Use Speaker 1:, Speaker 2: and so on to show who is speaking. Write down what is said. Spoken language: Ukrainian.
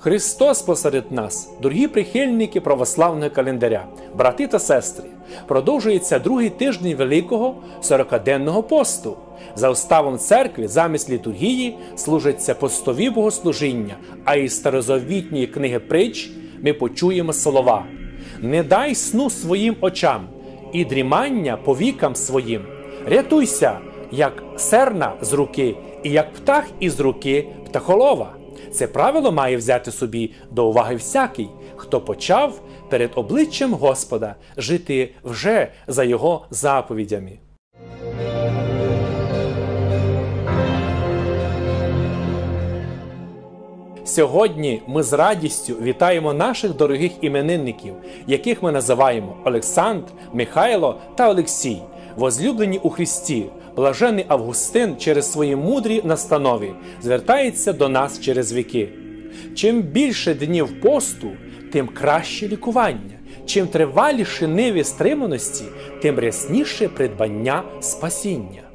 Speaker 1: Христос посеред нас, дорогі прихильники православного календаря, брати та сестри, продовжується другий тиждень Великого 40-денного посту. За уставом церкви замість літургії служаться постові богослужіння, а із старозавітньої книги притч ми почуємо слова: Не дай сну своїм очам і дрімання повікам своїм. Рятуйся, як серна з руки, і як птах із руки птахолова. Це правило має взяти собі до уваги всякий, хто почав перед обличчям Господа жити вже за його заповідями. Сьогодні ми з радістю вітаємо наших дорогих іменинників, яких ми називаємо Олександр, Михайло та Олексій, возлюблені у Христі. Блажений Августин через свої мудрі настанови звертається до нас через віки. Чим більше днів посту, тим краще лікування. Чим триваліші ниві стриманості, тим рясніше придбання спасіння.